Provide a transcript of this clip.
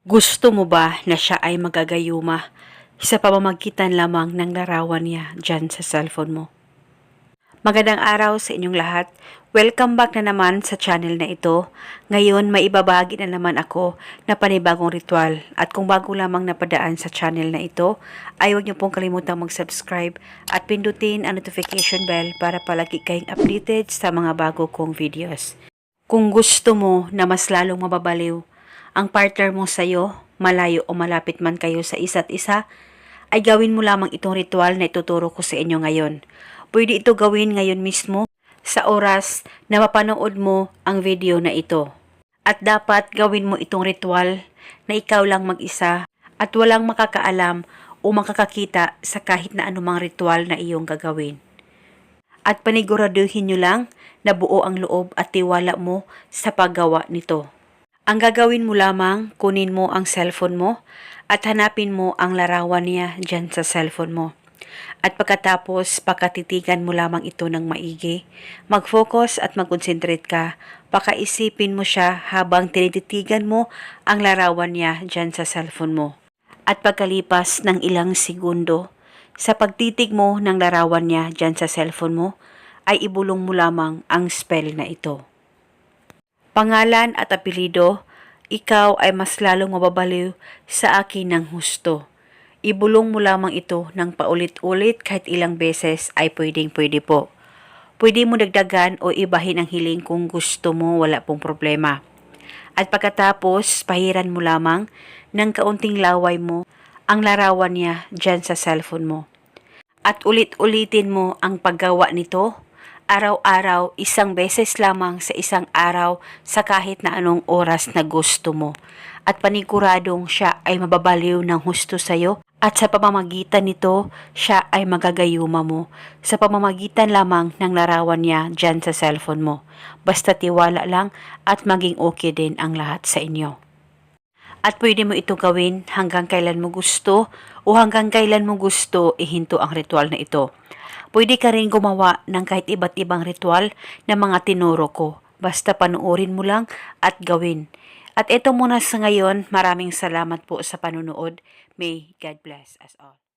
Gusto mo ba na siya ay magagayuma sa pamamagitan lamang ng larawan niya dyan sa cellphone mo? Magandang araw sa inyong lahat. Welcome back na naman sa channel na ito. Ngayon, may ibabagi na naman ako na panibagong ritual. At kung bago lamang napadaan sa channel na ito, ay huwag niyo pong kalimutang mag-subscribe at pindutin ang notification bell para palagi kayong updated sa mga bago kong videos. Kung gusto mo na mas lalong mababaliw ang partner mo sa'yo, malayo o malapit man kayo sa isa't isa, ay gawin mo lamang itong ritual na ituturo ko sa inyo ngayon. Pwede ito gawin ngayon mismo sa oras na mapanood mo ang video na ito. At dapat gawin mo itong ritual na ikaw lang mag-isa at walang makakaalam o makakakita sa kahit na anumang ritual na iyong gagawin. At paniguraduhin nyo lang na buo ang loob at tiwala mo sa paggawa nito. Ang gagawin mo lamang, kunin mo ang cellphone mo at hanapin mo ang larawan niya dyan sa cellphone mo. At pagkatapos, pakatitigan mo lamang ito ng maigi. Mag-focus at mag-concentrate ka. Pakaisipin mo siya habang tinititigan mo ang larawan niya dyan sa cellphone mo. At pagkalipas ng ilang segundo, sa pagtitig mo ng larawan niya dyan sa cellphone mo, ay ibulong mo lamang ang spell na ito. Pangalan at apelido, ikaw ay mas lalong mababaliw sa akin ng husto. Ibulong mo lamang ito ng paulit-ulit kahit ilang beses ay pwedeng pwede po. Pwede mo dagdagan o ibahin ang hiling kung gusto mo, wala pong problema. At pagkatapos, pahiran mo lamang ng kaunting laway mo ang larawan niya dyan sa cellphone mo. At ulit-ulitin mo ang paggawa nito araw-araw, isang beses lamang sa isang araw sa kahit na anong oras na gusto mo. At paniguradong siya ay mababaliw ng husto sa'yo at sa pamamagitan nito, siya ay magagayuma mo sa pamamagitan lamang ng larawan niya dyan sa cellphone mo. Basta tiwala lang at maging okay din ang lahat sa inyo. At pwede mo ito gawin hanggang kailan mo gusto o hanggang kailan mo gusto ihinto ang ritual na ito. Pwede ka rin gumawa ng kahit iba't ibang ritual na mga tinuro ko. Basta panuorin mo lang at gawin. At ito muna sa ngayon, maraming salamat po sa panunood. May God bless us all.